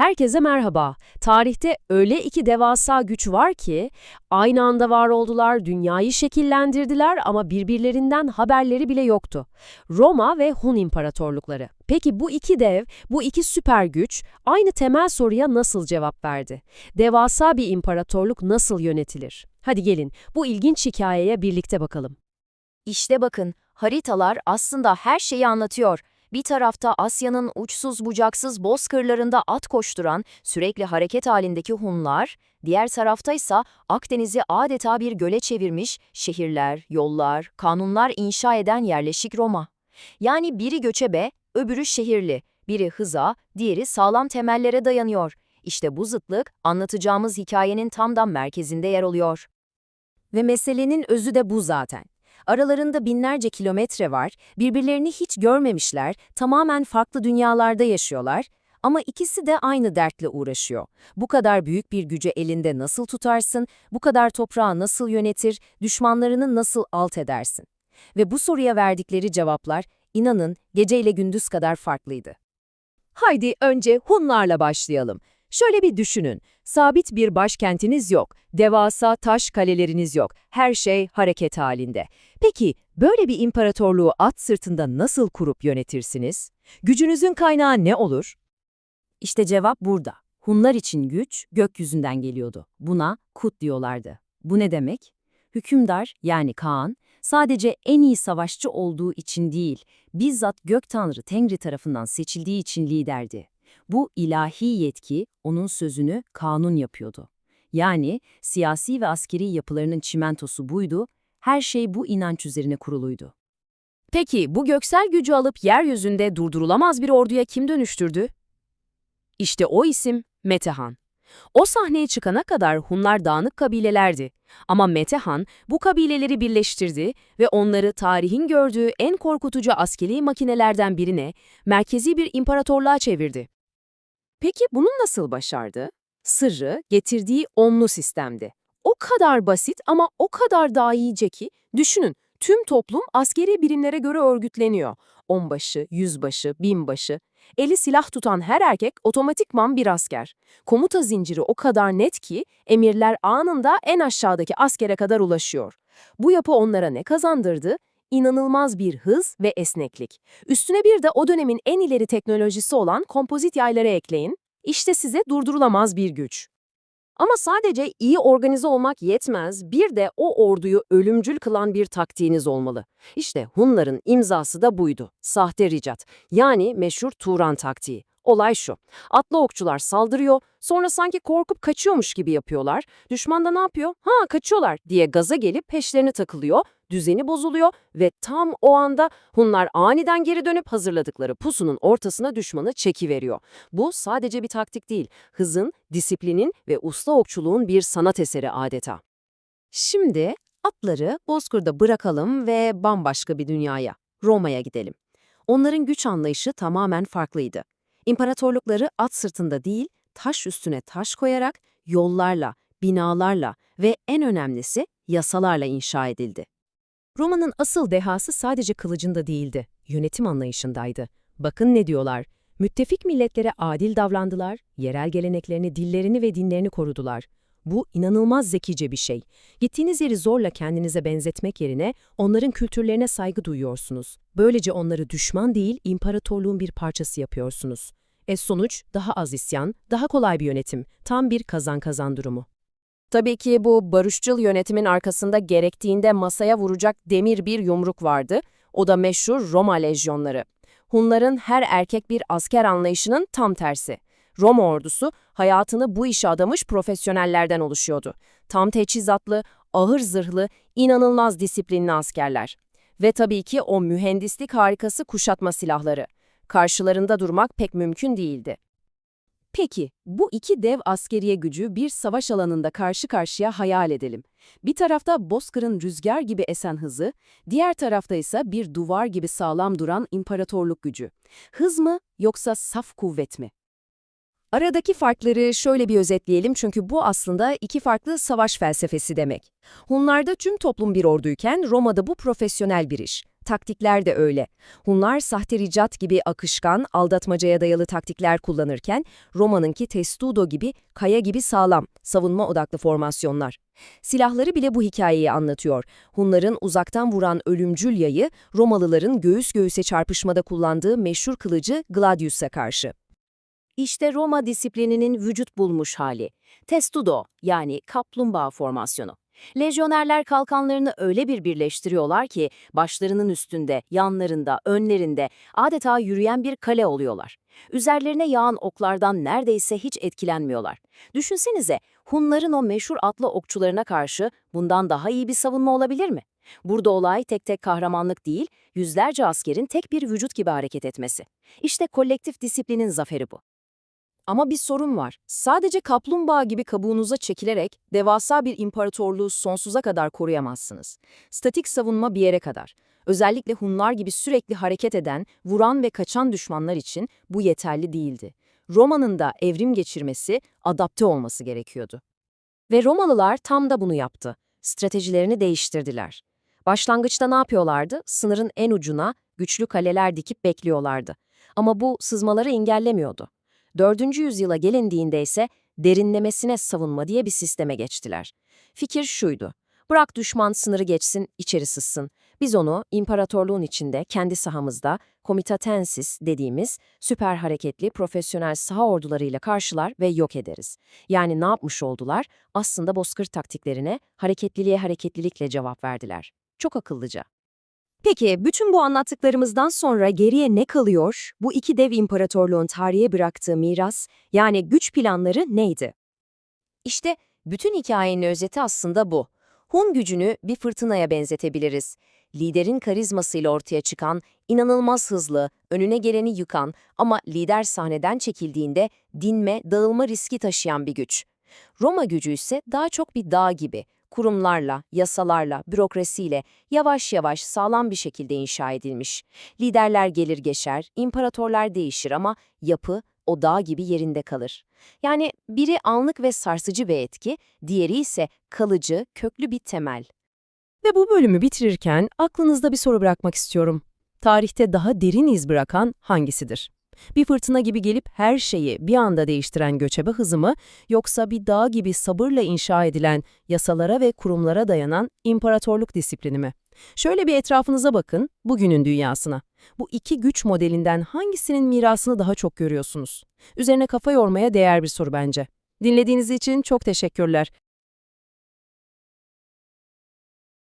Herkese merhaba. Tarihte öyle iki devasa güç var ki aynı anda var oldular, dünyayı şekillendirdiler ama birbirlerinden haberleri bile yoktu. Roma ve Hun imparatorlukları. Peki bu iki dev, bu iki süper güç aynı temel soruya nasıl cevap verdi? Devasa bir imparatorluk nasıl yönetilir? Hadi gelin bu ilginç hikayeye birlikte bakalım. İşte bakın, haritalar aslında her şeyi anlatıyor. Bir tarafta Asya'nın uçsuz bucaksız bozkırlarında at koşturan, sürekli hareket halindeki Hunlar, diğer tarafta ise Akdeniz'i adeta bir göle çevirmiş şehirler, yollar, kanunlar inşa eden yerleşik Roma. Yani biri göçebe, öbürü şehirli, biri hıza, diğeri sağlam temellere dayanıyor. İşte bu zıtlık anlatacağımız hikayenin tam da merkezinde yer alıyor. Ve meselenin özü de bu zaten. Aralarında binlerce kilometre var, birbirlerini hiç görmemişler, tamamen farklı dünyalarda yaşıyorlar ama ikisi de aynı dertle uğraşıyor. Bu kadar büyük bir gücü elinde nasıl tutarsın, bu kadar toprağı nasıl yönetir, düşmanlarını nasıl alt edersin? Ve bu soruya verdikleri cevaplar, inanın, geceyle gündüz kadar farklıydı. Haydi önce Hunlarla başlayalım. Şöyle bir düşünün. Sabit bir başkentiniz yok. Devasa taş kaleleriniz yok. Her şey hareket halinde. Peki böyle bir imparatorluğu at sırtında nasıl kurup yönetirsiniz? Gücünüzün kaynağı ne olur? İşte cevap burada. Hunlar için güç gökyüzünden geliyordu. Buna Kut diyorlardı. Bu ne demek? Hükümdar yani Kaan sadece en iyi savaşçı olduğu için değil, bizzat gök tanrı Tengri tarafından seçildiği için liderdi. Bu ilahi yetki onun sözünü kanun yapıyordu. Yani siyasi ve askeri yapılarının çimentosu buydu, her şey bu inanç üzerine kuruluydu. Peki bu göksel gücü alıp yeryüzünde durdurulamaz bir orduya kim dönüştürdü? İşte o isim Metehan. O sahneye çıkana kadar Hunlar dağınık kabilelerdi. Ama Metehan bu kabileleri birleştirdi ve onları tarihin gördüğü en korkutucu askeri makinelerden birine, merkezi bir imparatorluğa çevirdi. Peki bunu nasıl başardı? Sırrı getirdiği onlu sistemdi. O kadar basit ama o kadar dahice ki düşünün tüm toplum askeri birimlere göre örgütleniyor. Onbaşı, yüzbaşı, binbaşı. Eli silah tutan her erkek otomatikman bir asker. Komuta zinciri o kadar net ki emirler anında en aşağıdaki askere kadar ulaşıyor. Bu yapı onlara ne kazandırdı? İnanılmaz bir hız ve esneklik. Üstüne bir de o dönemin en ileri teknolojisi olan kompozit yayları ekleyin. İşte size durdurulamaz bir güç. Ama sadece iyi organize olmak yetmez, bir de o orduyu ölümcül kılan bir taktiğiniz olmalı. İşte Hunların imzası da buydu, sahte ricat, yani meşhur Turan taktiği. Olay şu, atlı okçular saldırıyor, sonra sanki korkup kaçıyormuş gibi yapıyorlar. Düşman da ne yapıyor? Ha kaçıyorlar diye gaza gelip peşlerine takılıyor, düzeni bozuluyor ve tam o anda Hunlar aniden geri dönüp hazırladıkları pusunun ortasına düşmanı çekiveriyor. Bu sadece bir taktik değil, hızın, disiplinin ve usta okçuluğun bir sanat eseri adeta. Şimdi atları Bozkır'da bırakalım ve bambaşka bir dünyaya, Roma'ya gidelim. Onların güç anlayışı tamamen farklıydı. İmparatorlukları at sırtında değil, taş üstüne taş koyarak, yollarla, binalarla ve en önemlisi yasalarla inşa edildi. Roma'nın asıl dehası sadece kılıcında değildi, yönetim anlayışındaydı. Bakın ne diyorlar, müttefik milletlere adil davrandılar, yerel geleneklerini, dillerini ve dinlerini korudular. Bu inanılmaz zekice bir şey. Gittiğiniz yeri zorla kendinize benzetmek yerine onların kültürlerine saygı duyuyorsunuz. Böylece onları düşman değil, imparatorluğun bir parçası yapıyorsunuz. E sonuç daha az isyan, daha kolay bir yönetim, tam bir kazan-kazan durumu. Tabii ki bu barışçıl yönetimin arkasında gerektiğinde masaya vuracak demir bir yumruk vardı. O da meşhur Roma lejyonları. Hunların her erkek bir asker anlayışının tam tersi. Roma ordusu hayatını bu işe adamış profesyonellerden oluşuyordu. Tam teçhizatlı, ağır zırhlı, inanılmaz disiplinli askerler. Ve tabii ki o mühendislik harikası kuşatma silahları. Karşılarında durmak pek mümkün değildi. Peki, bu iki dev askeriye gücü bir savaş alanında karşı karşıya hayal edelim. Bir tarafta Bozkır'ın rüzgar gibi esen hızı, diğer tarafta ise bir duvar gibi sağlam duran imparatorluk gücü. Hız mı yoksa saf kuvvet mi? Aradaki farkları şöyle bir özetleyelim çünkü bu aslında iki farklı savaş felsefesi demek. Hunlarda tüm toplum bir orduyken Roma'da bu profesyonel bir iş. Taktikler de öyle. Hunlar sahte ricat gibi akışkan, aldatmacaya dayalı taktikler kullanırken, Roma'nınki testudo gibi, kaya gibi sağlam, savunma odaklı formasyonlar. Silahları bile bu hikayeyi anlatıyor. Hunların uzaktan vuran ölümcül yayı, Romalıların göğüs göğüse çarpışmada kullandığı meşhur kılıcı Gladius'a karşı. İşte Roma disiplininin vücut bulmuş hali. Testudo yani kaplumbağa formasyonu. Lejyonerler kalkanlarını öyle bir birleştiriyorlar ki başlarının üstünde, yanlarında, önlerinde adeta yürüyen bir kale oluyorlar. Üzerlerine yağan oklardan neredeyse hiç etkilenmiyorlar. Düşünsenize Hunların o meşhur atlı okçularına karşı bundan daha iyi bir savunma olabilir mi? Burada olay tek tek kahramanlık değil, yüzlerce askerin tek bir vücut gibi hareket etmesi. İşte kolektif disiplinin zaferi bu. Ama bir sorun var. Sadece kaplumbağa gibi kabuğunuza çekilerek devasa bir imparatorluğu sonsuza kadar koruyamazsınız. Statik savunma bir yere kadar. Özellikle Hunlar gibi sürekli hareket eden, vuran ve kaçan düşmanlar için bu yeterli değildi. Roma'nın da evrim geçirmesi, adapte olması gerekiyordu. Ve Romalılar tam da bunu yaptı. Stratejilerini değiştirdiler. Başlangıçta ne yapıyorlardı? Sınırın en ucuna güçlü kaleler dikip bekliyorlardı. Ama bu sızmaları engellemiyordu. 4. yüzyıla gelindiğinde ise derinlemesine savunma diye bir sisteme geçtiler. Fikir şuydu. Bırak düşman sınırı geçsin, içeri sızsın. Biz onu imparatorluğun içinde, kendi sahamızda, komitatensis dediğimiz süper hareketli profesyonel saha ordularıyla karşılar ve yok ederiz. Yani ne yapmış oldular? Aslında bozkır taktiklerine hareketliliğe hareketlilikle cevap verdiler. Çok akıllıca. Peki, bütün bu anlattıklarımızdan sonra geriye ne kalıyor? Bu iki dev imparatorluğun tarihe bıraktığı miras, yani güç planları neydi? İşte bütün hikayenin özeti aslında bu. Hun gücünü bir fırtınaya benzetebiliriz. Liderin karizmasıyla ortaya çıkan, inanılmaz hızlı, önüne geleni yıkan ama lider sahneden çekildiğinde dinme, dağılma riski taşıyan bir güç. Roma gücü ise daha çok bir dağ gibi, kurumlarla, yasalarla, bürokrasiyle yavaş yavaş sağlam bir şekilde inşa edilmiş. Liderler gelir geçer, imparatorlar değişir ama yapı o dağ gibi yerinde kalır. Yani biri anlık ve sarsıcı bir etki, diğeri ise kalıcı, köklü bir temel. Ve bu bölümü bitirirken aklınızda bir soru bırakmak istiyorum. Tarihte daha derin iz bırakan hangisidir? Bir fırtına gibi gelip her şeyi bir anda değiştiren göçebe hızı mı, yoksa bir dağ gibi sabırla inşa edilen yasalara ve kurumlara dayanan imparatorluk disiplini mi? Şöyle bir etrafınıza bakın, bugünün dünyasına. Bu iki güç modelinden hangisinin mirasını daha çok görüyorsunuz? Üzerine kafa yormaya değer bir soru bence. Dinlediğiniz için çok teşekkürler.